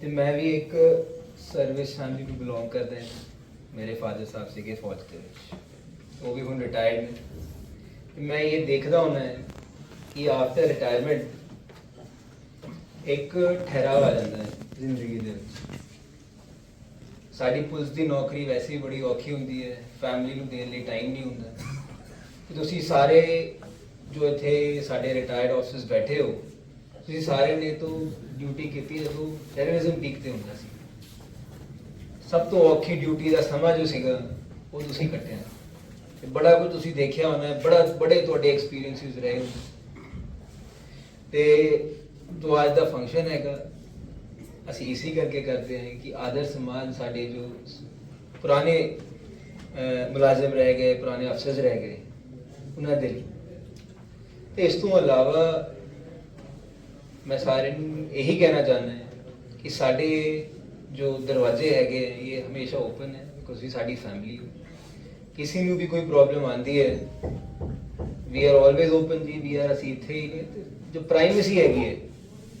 ਤੇ ਮੈਂ ਵੀ ਇੱਕ ਸਰਵਿਸ ਫੈਮਿਲੀ ਨੂੰ ਬਿਲੋਂਗ ਕਰਦਾ ਹਾਂ। ਮੇਰੇ ਫਾਦਰ ਸਾਹਿਬ ਸੀਗੇ ਫੌਜ ਦੇ ਵਿੱਚ। ਉਹ ਵੀ ਹੁਣ ਰਿਟਾਇਰਡ ਨੇ। ਤੇ ਮੈਂ ਇਹ ਦੇਖਦਾ ਹੁੰਦਾ ਹੈ ਕਿ ਆਫਟਰ ਰਿਟਾਇਰਮੈਂਟ ਇੱਕ ਠਹਿਰਾਵ ਆ ਜਾਂਦਾ ਹੈ ਜ਼ਿੰਦਗੀ ਦੇ ਵਿੱਚ। ਸਾਡੀ ਪੁਲਿਸ ਦੀ ਨੌਕਰੀ ਵੈਸੇ ਹੀ ਬੜੀ ਔਖੀ ਹੁੰਦੀ ਹੈ। ਫੈਮਿਲੀ ਨੂੰ ਦੇਣ ਲਈ ਟਾਈਮ ਨਹੀਂ ਹੁੰਦਾ। ਤੇ ਤੁਸੀਂ ਸਾਰੇ ਜੋ ਇੱਥੇ ਸਾਡੇ ਰਿਟਾਇਰਡ ਆਫਿਸਰਸ ਬੈਠੇ ਹੋ ਤੁਸੀਂ ਸਾਰਿਆਂ ਨੇ ਤੋਂ ਡਿਊਟੀ ਕੀਤੀ ਜਦੋਂ ਟੈਰਰਿਜ਼ਮ ਪੀਕ ਤੇ ਹੁੰਦਾ ਸੀ। ਸਭ ਤੋਂ ਔਖੀ ਡਿਊਟੀ ਦਾ ਸਮਾਂ ਜੋ ਸੀਗਾ, ਉਹ ਤੁਸੀਂ ਕੱਟਿਆ। ਤੇ ਬੜਾ ਕੁਝ ਤੁਸੀਂ ਦੇਖਿਆ ਹੋਣਾ, ਬੜਾ, ਬੜੇ ਤੁਹਾਡੇ ਐਕਸਪੀਰੀਐਂਸਿਸ ਰਹੇ ਹੋਣੇ। ਤੇ ਜੋ ਅੱਜ ਦਾ ਫੰਕਸ਼ਨ ਹੈਗਾ, ਅਸੀਂ ਇਸੇ ਕਰਕੇ ਕਰਦੇ ਹਾਂ ਕਿ ਆਦਰ ਸਮਾਨ ਸਾਡੇ ਜੋ ਪੁਰਾਣੇ ਮੁਲਾਜ਼ਮ ਰਹਿ ਗਏ, ਪੁਰਾਣੇ ਅਫਸਰ ਰਹਿ ਗਏ, ਉਹਨਾਂ ਦੇ ਲਈ। ਤੇ ਇਸ ਤੋਂ ਇਲਾਵਾ ਮੈਂ ਸਾਰਿਆਂ ਨੂੰ ਇਹੀ ਕਹਿਣਾ ਚਾਹੁੰਦਾ ਹਾਂ ਕਿ ਸਾਡੇ ਜੋ ਦਰਵਾਜ਼ੇ ਹੈਗੇ ਹੈ, ਇਹ ਹਮੇਸ਼ਾ ਓਪਨ ਹੈ ਬਿਕੋਜ਼ ਵੀ ਸਾਡੀ ਫੈਮਿਲੀ ਹੈ ਕਿਸੇ ਨੂੰ ਵੀ ਕੋਈ ਪ੍ਰੋਬਲਮ ਆਂਦੀ ਹੈ ਵੀ ਆਰ ਆਲਵੇਜ਼ ਓਪਨ ਜੀ ਵੀ ਆਰ ਅਸੀਂ ਇੱਥੇ ਹੀ ਨੇ ਤੇ ਜੋ ਪ੍ਰਾਈਵੇਸੀ ਹੈਗੀ ਹੈ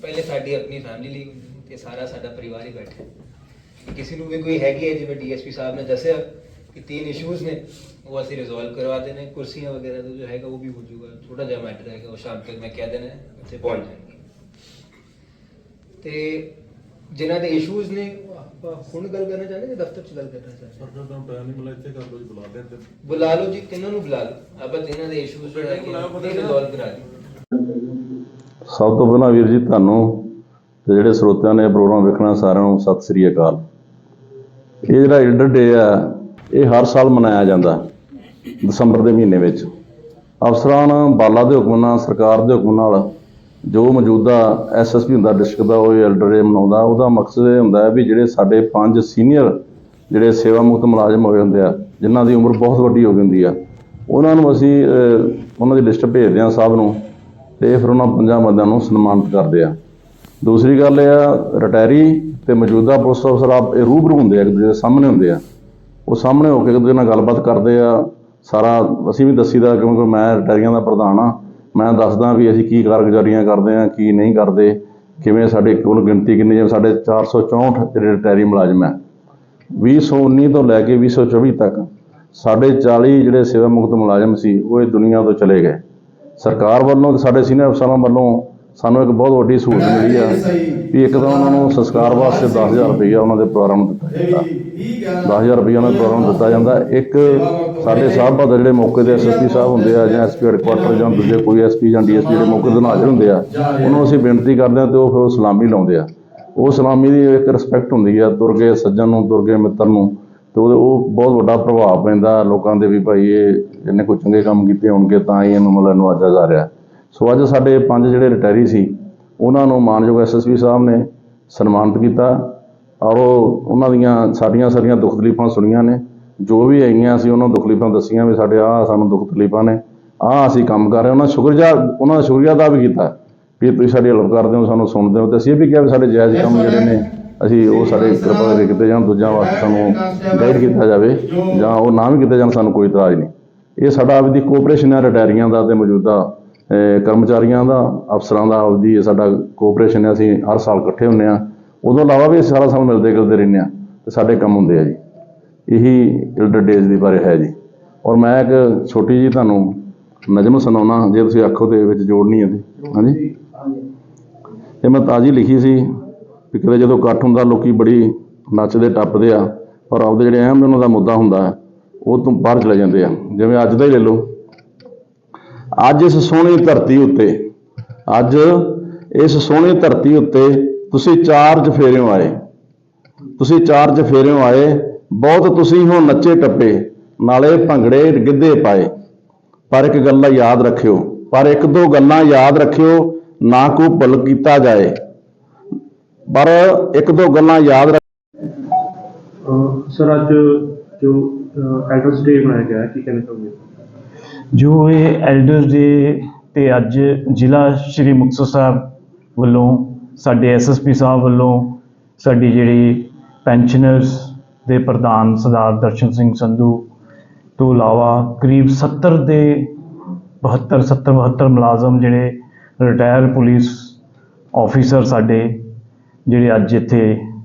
ਪਹਿਲੇ ਸਾਡੀ ਆਪਣੀ ਫੈਮਿਲੀ ਲਈ ਹੁੰਦੀ ਹੈ ਤੇ ਸਾਰਾ ਸਾਡਾ ਪਰਿਵਾਰ ਹੀ ਬੈਠਾ ਹੈ ਕਿਸੇ ਨੂੰ ਵੀ ਕੋਈ ਹੈਗੀ ਹੈ ਜਿਵੇਂ ਡੀਐਸਪੀ ਸਾਹਿਬ ਨੇ ਦੱਸਿਆ ਕਿ ਤਿੰਨ ਇਸ਼ੂਜ਼ ਨੇ ਉਹ ਅਸੀਂ ਰਿਜ਼ੋਲਵ ਕਰਵਾ ਦੇਣੇ ਕੁਰਸੀਆਂ ਵਗੈਰਾ ਦਾ ਜੋ ਹੈਗਾ ਉਹ ਵੀ ਹੋ ਜਾਊਗਾ ਛੋਟਾ ਜਿਹਾ ਮੈਟਰ ਹੈਗਾ ਉਹ ਸ਼ਾਮ ਤੱਕ ਮੈਂ ਕਹਿ ਦੇਣਾ ਹੈ, ਉੱਥੇ ਪਹੁੰਚ ਜਾਣਗੇ ਤੇ ਜਿਨ੍ਹਾਂ ਦੇ ਇਸ਼ੂਜ਼ ਨੇ ਉਹ ਆਪਾਂ ਹੁਣ ਗੱਲ ਕਰਨਾ ਚਾਹੁੰਦੇ ਜਾਂ ਦਫ਼ਤਰ 'ਚ ਗੱਲ ਕਰਨਾ ਚਾਹੁੰਦੇ? ਸਰਕਾਰ ਤੁਹਾਨੂੰ ਟਾਈਮ ਨਹੀਂ ਮਿਲਿਆ ਇੱਥੇ ਕਰ ਲਓ ਜੀ ਬੁਲਾ ਲਿਆ ਤੇ ਬੁਲਾ ਲਓ ਜੀ ਤਿੰਨਾਂ ਨੂੰ ਬੁਲਾ ਲਓ? ਆਪਾਂ ਤਿੰਨਾਂ ਦੇ ਇਸ਼ੂਜ਼ ਜੋ ਹੈਗੇ ਉਹ ਰਿਜ਼ੋਲਵ ਕਰਾ ਲਈਏ ਸਭ ਤੋਂ ਪਹਿਲਾਂ ਵੀਰ ਜੀ ਤੁਹਾਨੂੰ ਤੇ ਜਿਹੜੇ ਸਰੋਤਿਆਂ ਨੇ ਇਹ ਪ੍ਰੋਗਰਾਮ ਵੇਖਣਾ ਸਾਰਿਆਂ ਨੂੰ ਸਤਿ ਸ੍ਰੀ ਅਕਾਲ। ਇਹ ਜਿਹੜਾ ਐਲਡਰ ਡੇ ਆ ਇਹ ਹਰ ਸਾਲ ਮਨਾਇਆ ਜਾਂਦਾ ਦਸੰਬਰ ਦੇ ਮਹੀਨੇ ਵਿੱਚ। ਅਫਸਰਾਂ ਬਾਲਾ ਦੇ ਹੁਕਮ ਨਾਲ ਸਰਕਾਰ ਦੇ ਹੁਕਮ ਨਾਲ ਜੋ ਮੌਜੂਦਾ ਐਸਐਸਪੀ ਹੁੰਦਾ ਡਿਸਟ੍ਰਿਕਟ ਦਾ, ਉਹ ਐਲਡਰ ਡੇ ਮਨਾਉਂਦਾ। ਉਹਦਾ ਮਕਸਦ ਇਹ ਹੁੰਦਾ ਹੈ ਵੀ ਜਿਹੜੇ ਸਾਡੇ ਪੰਜ ਸੀਨੀਅਰ ਜਿਹੜੇ ਸੇਵਾ ਮੁਕਤ ਮੁਲਾਜ਼ਮ ਹੋਏ ਹੁੰਦੇ ਆ, ਜਿਨ੍ਹਾਂ ਦੀ ਉਮਰ ਬਹੁਤ ਵੱਡੀ ਹੋ ਗਈ ਆ, ਉਹਨਾਂ ਨੂੰ ਅਸੀਂ ਉਹਨਾਂ ਦੀ ਲਿਸਟ ਭੇਜਦੇ ਆ ਸਭ ਨੂੰ ਤੇ ਫਿਰ ਉਹਨਾਂ ਪੰਜਾਂ ਬੰਦਿਆਂ ਨੂੰ ਸਨਮਾਨਿਤ ਕਰਦੇ ਆ। ਦੂਸਰੀ ਗੱਲ ਇਹ ਆ ਰਿਟਾਇਰੀ ਤੇ ਮੌਜੂਦਾ ਪੁਲਿਸ ਅਫਸਰ ਆਪ ਇਹ ਰੂਬਰੂ ਹੁੰਦੇ ਆ, ਇੱਕ ਦੂਜੇ ਦੇ ਸਾਹਮਣੇ ਹੁੰਦੇ ਆ। ਉਹ ਸਾਹਮਣੇ ਹੋ ਕੇ ਇੱਕ ਦੂਜੇ ਨਾਲ ਗੱਲਬਾਤ ਕਰਦੇ ਆ। ਸਾਰਾ, ਅਸੀਂ ਵੀ ਦੱਸੀਦਾ ਕਿਉਂਕਿ ਮੈਂ ਰਿਟਾਇਰੀਆਂ ਦਾ ਪ੍ਰਧਾਨ ਆ ਮੈਂ ਦੱਸਦਾ ਵੀ ਅਸੀਂ ਕੀ ਕਾਰਗੁਜ਼ਾਰੀਆਂ ਕਰਦੇ ਹਾਂ, ਕੀ ਨਹੀਂ ਕਰਦੇ, ਕਿਵੇਂ ਸਾਡੇ ਕੋਲ ਗਿਣਤੀ ਕਿੰਨੀ ਜਿਵੇਂ ਸਾਡੇ 464 ਜਿਹੜੇ ਰਿਟਾਇਰੀ ਮੁਲਾਜ਼ਮ ਹੈ 2019 ਤੋਂ ਲੈ ਕੇ 2024 ਤੱਕ ਸਾਡੇ 40 ਜਿਹੜੇ ਸੇਵਾ ਮੁਕਤ ਮੁਲਾਜ਼ਮ ਸੀ, ਉਹ ਇਹ ਦੁਨੀਆ ਤੋਂ ਚਲੇ ਗਏ। ਸਰਕਾਰ ਵੱਲੋਂ ਤੇ ਸਾਡੇ ਸੀਨੀਅਰ ਅਫਸਰਾਂ ਵੱਲੋਂ ਸਾਨੂੰ ਇੱਕ ਬਹੁਤ ਵੱਡੀ ਸਹੂਲਤ ਮਿਲੀ ਆ ਵੀ ਇੱਕ ਤਾਂ ਉਹਨਾਂ ਨੂੰ ਸੰਸਕਾਰ ਵਾਸਤੇ 10000 ਰੁਪਈਆ ਉਹਨਾਂ ਦੇ ਪਰਿਵਾਰਾਂ ਨੂੰ ਦਿੱਤਾ ਜਾਂਦਾ। 10000 ਰੁਪਈਆ ਉਹਨਾਂ ਦੇ ਪਰਿਵਾਰਾਂ ਨੂੰ ਦਿੱਤਾ ਜਾਂਦਾ। ਇੱਕ ਸਾਡੇ ਸਾਹਿਬ ਬਹਾਦਰ ਜਿਹੜੇ ਮੌਕੇ ਦੇ ਐਸਐਸਪੀ ਸਾਹਿਬ ਹੁੰਦੇ ਆ ਜਾਂ ਐਸਪੀ ਹੈਡਕੁਆਟਰ ਜਾਂ ਦੂਜੇ ਕੋਈ ਐਸਪੀ ਜਾਂ ਡੀਐਸਪੀ ਜਿਹੜੇ ਮੌਕੇ ਤੇ ਹਾਜ਼ਰ ਹੁੰਦੇ ਆ ਉਹਨਾਂ ਅਸੀਂ ਬੇਨਤੀ ਕਰਦੇ ਆ ਤੇ ਉਹ ਫਿਰ ਉਹ ਸਲਾਮੀ ਲਾਉਂਦੇ ਆ। ਉਹ ਸਲਾਮੀ ਦੀ ਇੱਕ ਰਿਸਪੈਕਟ ਹੁੰਦੀ ਆ ਦੁਰਗੇ ਸੱਜਣ ਨੂੰ ਦੁਰਗੇ ਮਿੱਤਰ ਨੂੰ ਤੇ ਉਹਦੇ ਉਹ ਬਹੁਤ ਵੱਡਾ ਪ੍ਰਭਾਵ ਪੈਂਦਾ ਲੋਕਾਂ ਦੇ ਵੀ ਭਾਈ ਇਹ ਇਹਨੇ ਕੋਈ ਚੰਗੇ ਕੰਮ ਕੀਤੇ ਹੋਣਗੇ ਤਾਂ ਹੀ ਇਹਨੂੰ ਮਤਲਬ ਨਵਾਜਿਆ ਜਾ ਰਿਹਾ। ਸੋ ਅੱਜ ਸਾਡੇ ਪੰਜ ਜਿਹੜੇ ਰਿਟਾਇਰੀ ਸੀ, ਉਹਨਾਂ ਨੂੰ ਮਾਨਯੋਗ ਐਸਐਸਪੀ ਸਾਹਿਬ ਨੇ ਸਨਮਾਨਿਤ ਕੀਤਾ। ਔਰ ਉਹ ਉਹਨਾਂ ਦੀਆਂ ਸਾਡੀਆਂ ਸਾਰੀਆਂ ਦੁੱਖ ਤਕਲੀਫਾਂ ਸੁਣੀਆਂ ਨੇ। ਜੋ ਵੀ ਹੈਗੀਆਂ ਅਸੀਂ ਉਹਨਾਂ ਨੂੰ ਦੁੱਖ ਤਕਲੀਫਾਂ ਦੱਸੀਆਂ ਵੀ ਸਾਡੇ ਆਹ ਸਾਨੂੰ ਦੁੱਖ ਤਕਲੀਫਾਂ ਨੇ। ਆਹ ਅਸੀਂ ਕੰਮ ਕਰ ਰਹੇ ਉਹਨਾਂ ਸ਼ੁਕਰਜਾ ਉਹਨਾਂ ਦਾ ਸ਼ੁਕਰੀਆ ਅਦਾ ਵੀ ਕੀਤਾ ਵੀ ਤੁਸੀਂ ਸਾਡੀ ਹੈਲਪ ਕਰਦੇ ਹੋ, ਸਾਨੂੰ ਸੁਣਦੇ ਹੋ। ਤੇ ਅਸੀਂ ਇਹ ਵੀ ਕਿਹਾ ਵੀ ਸਾਡੇ ਜਾਇਜ਼ ਕੰਮ ਜਿਹੜੇ ਨੇ, ਅਸੀਂ ਉਹ ਸਾਡੇ ਕਿਰਪਾ ਕਰਕੇ ਕੀਤੇ ਜਾਣ। ਦੂਜਿਆਂ ਵਾਸਤੇ ਸਾਨੂੰ ਗਾਈਡ ਕੀਤਾ ਜਾਵੇ, ਜਾਂ ਉਹ ਨਾ ਵੀ ਕੀਤੇ ਜਾਣ, ਸਾਨੂੰ ਕੋਈ ਇਤਰਾਜ਼ ਨਹੀਂ। ਇਹ ਸਾਡਾ ਆਪਦੀ ਕੋਆਪਰੇਸ਼ਨ ਹੈ ਰਿਟਾਇਰੀਆਂ ਦਾ ਤੇ ਮੌਜੂਦਾ ਕਰਮਚਾਰੀਆਂ ਦਾ, ਅਫਸਰਾਂ ਦਾ, ਆਪਦੀ ਸਾਡਾ ਕੋਆਪਰੇਸ਼ਨ ਹੈ, ਅਸੀਂ ਹਰ ਸਾਲ ਇਕੱਠੇ ਹੁੰਨੇ ਆ ਉਦੋਂ ਇਲਾਵਾ ਵੀ ਅਸੀਂ ਸਾਰਾ ਸਾਲ ਮਿਲਦੇ ਗਿਲਦੇ ਰਹਿੰਦੇ ਆ ਤੇ ਸਾਡੇ ਕੰਮ ਹੁੰਦੇ ਆ ਜੀ। ਇਹੀ ਇਲਡਰ ਡੇਜ਼ ਦੀ ਬਾਰੇ ਹੈ ਜੀ। ਔਰ ਮੈਂ ਇੱਕ ਛੋਟੀ ਜੀ ਤੁਹਾਨੂੰ ਨਜ਼ਮ ਸੁਣਾਉਣਾ, ਜੇ ਤੁਸੀਂ ਆਖੋ ਤੇ ਵਿੱਚ ਜੋੜਨੀ ਹੈ ਤੇ। ਹਾਂਜੀ? ਇਹ ਮੈਂ ਤਾਜੀ ਲਿਖੀ ਸੀ ਵੀ ਕਿਤੇ ਜਦੋਂ ਇਕੱਠ ਹੁੰਦਾ, ਲੋਕੀ ਬੜੀ ਨੱਚਦੇ ਟੱਪਦੇ ਆ। ਔਰ ਆਪਦੇ ਜਿਹੜੇ ਅਹਿਮ ਉਹਨਾਂ ਦਾ ਮੁੱਦਾ ਹੁੰਦਾ ਉਹ ਤੋਂ ਬਾਹਰ ਚਲੇ ਜਾਂਦੇ ਆ। ਜਿਵੇਂ ਅੱਜ ਦਾ ਹੀ ਲੈ ਲਓ। ਅੱਜ ਇਸ ਸੋਹਣੀ ਧਰਤੀ ਉੱਤੇ, ਅੱਜ ਇਸ ਸੋਹਣੀ ਧਰਤੀ ਉੱਤੇ ਤੁਸੀਂ ਚਾਰ ਚਫੇਰਿਓਂ ਆਏ। ਤੁਸੀਂ ਚਾਰ ਚਫੇਰਿਓਂ ਆਏ, ਬਹੁਤ ਤੁਸੀਂ ਹੋ ਨੱਚੇ ਟੱਪੇ, ਨਾਲੇ ਭੰਗੜੇ ਗਿੱਧੇ ਪਾਏ। ਪਰ ਇੱਕ ਗੱਲ ਯਾਦ ਰੱਖਿਓ, ਪਰ ਇੱਕ ਦੋ ਗੱਲਾਂ ਯਾਦ ਰੱਖਿਓ, ਨਾ ਕੋ ਭੁੱਲ ਕੀਤਾ ਜਾਏ। ਪਰ ਇੱਕ ਦੋ ਗੱਲਾਂ ਯਾਦ ਰੱਖ ਸਰ, ਅੱਜ ਜੋ ਐਡਰਸ ਡੇ ਮਨਾਇਆ ਗਿਆ ਹੈ, ਕੀ ਕਹਿਣਾ ਚਾਹੋਗੇ? ਜੋ ਇਹ ਐਲਡਰਸ ਡੇ ਤੇ ਅੱਜ ਜ਼ਿਲ੍ਹਾ ਸ਼੍ਰੀ ਮੁਕਤਸਰ ਸਾਹਿਬ ਵੱਲੋਂ, ਸਾਡੇ ਐਸਐਸਪੀ ਸਾਹਿਬ ਵੱਲੋਂ, ਸਾਡੀ ਜਿਹੜੀ ਪੈਨਸ਼ਨਰਸ ਦੇ ਪ੍ਰਧਾਨ ਸਰਦਾਰ ਦਰਸ਼ਨ ਸਿੰਘ ਸੰਧੂ ਤੋਂ ਇਲਾਵਾ ਕਰੀਬ 70 ਦੇ 72 70 72 ਮੁਲਾਜ਼ਮ ਜਿਹੜੇ ਰਿਟਾਇਰ ਪੁਲਿਸ ਆਫੀਸਰ ਸਾਡੇ ਜਿਹੜੇ ਅੱਜ ਇੱਥੇ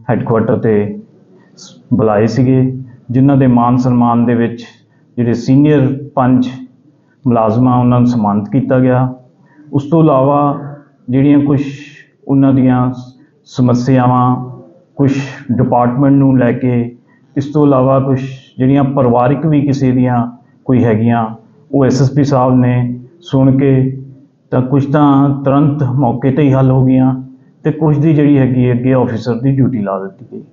ਹੈੱਡਕੁਆਟਰ ਤੇ ਸ- ਬੁਲਾਏ ਸੀਗੇ, ਜਿਨ੍ਹਾਂ ਦੇ ਮਾਨ ਸਨਮਾਨ ਦੇ ਵਿੱਚ ਜਿਹੜੇ ਸੀਨੀਅਰ ਪੰਜ ਮੁਲਾਜ਼ਮਾਂ ਉਹਨਾਂ ਨੂੰ ਸਨਮਾਨਿਤ ਕੀਤਾ ਗਿਆ। ਉਸ ਤੋਂ ਇਲਾਵਾ ਜਿਹੜੀਆਂ ਕੁਝ ਉਹਨਾਂ ਦੀਆਂ ਸਮੱਸਿਆਵਾਂ ਕੁਝ ਡਿਪਾਰਟਮੈਂਟ ਨੂੰ ਲੈ ਕੇ, ਇਸ ਤੋਂ ਇਲਾਵਾ ਕੁਝ ਜਿਹੜੀਆਂ ਪਰਿਵਾਰਿਕ ਵੀ ਕਿਸੇ ਦੀਆਂ ਕੋਈ ਹੈਗੀਆਂ, ਉਹ ਐਸਐਸਪੀ ਸਾਹਿਬ ਨੇ ਸੁਣ ਕੇ ਤਾਂ ਕੁਝ ਤਾਂ ਤੁਰੰਤ ਮੌਕੇ ਤੇ ਹੀ ਹੱਲ ਹੋ ਗਈਆਂ ਤੇ ਕੁਝ ਦੀ ਜਿਹੜੀ ਹੈਗੀ ਹੈ, ਅੱਗੇ ਆਫੀਸਰ ਦੀ ਡਿਊਟੀ ਲਾ ਦਿੱਤੀ ਗਈ।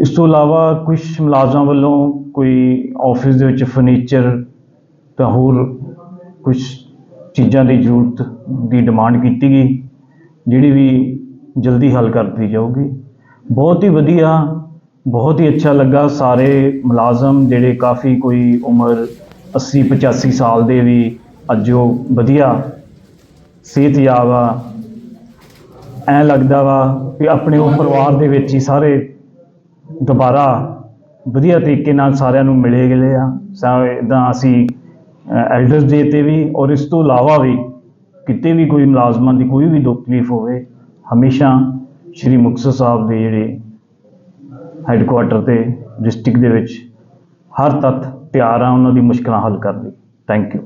ਇਸ ਤੋਂ ਇਲਾਵਾ ਕੁਝ ਮੁਲਾਜ਼ਮਾਂ ਵੱਲੋਂ ਕੋਈ ਆਫਿਸ ਦੇ ਵਿੱਚ ਫਰਨੀਚਰ ਤਾਂ ਹੋਰ ਕੁਝ ਚੀਜ਼ਾਂ ਦੀ ਜ਼ਰੂਰਤ ਦੀ ਡਿਮਾਂਡ ਕੀਤੀ ਗਈ, ਜਿਹੜੀ ਵੀ ਜਲਦੀ ਹੱਲ ਕਰ ਦਿੱਤੀ ਜਾਊਗੀ। ਬਹੁਤ ਹੀ ਵਧੀਆ, ਬਹੁਤ ਹੀ ਅੱਛਾ ਲੱਗਾ ਸਾਰੇ ਮੁਲਾਜ਼ਮ, ਜਿਹੜੇ ਕਾਫੀ ਕੋਈ ਉਮਰ 80 85 ਸਾਲ ਦੇ ਵੀ ਅੱਜ ਉਹ ਵਧੀਆ ਸਿਹਤਯਾਬ ਆ। ਐ ਲੱਗਦਾ ਵਾ ਕਿ ਆਪਣੇ ਉਹ ਪਰਿਵਾਰ ਦੇ ਵਿੱਚ ਹੀ ਸਾਰੇ ਦੁਬਾਰਾ ਵਧੀਆ ਤਰੀਕੇ ਨਾਲ ਸਾਰਿਆਂ ਨੂੰ ਮਿਲੇ ਗਏ ਆ। ਇਦਾਂ ਅਸੀਂ ਐਲਡਰਸ ਡੇ ਤੇ ਵੀ ਔਰ ਇਸ ਤੋਂ ਇਲਾਵਾ ਵੀ ਕਿਤੇ ਵੀ ਕੋਈ ਮੁਲਾਜ਼ਮਾਂ ਦੀ ਕੋਈ ਵੀ ਦੁੱਖ ਤਕਲੀਫ ਹੋਵੇ, ਹਮੇਸ਼ਾ ਸ਼੍ਰੀ ਮੁਕਤਸਰ ਸਾਹਿਬ ਦੇ ਜਿਹੜੇ ਹੈੱਡਕੁਆਟਰ ਤੇ ਡਿਸਟ੍ਰਿਕਟ ਦੇ ਵਿੱਚ ਹਰ ਤੱਤ ਤਿਆਰ ਆ, ਉਹਨਾਂ ਦੀ ਮੁਸ਼ਕਲਾਂ ਹੱਲ ਕਰਨ ਲਈ। Thank you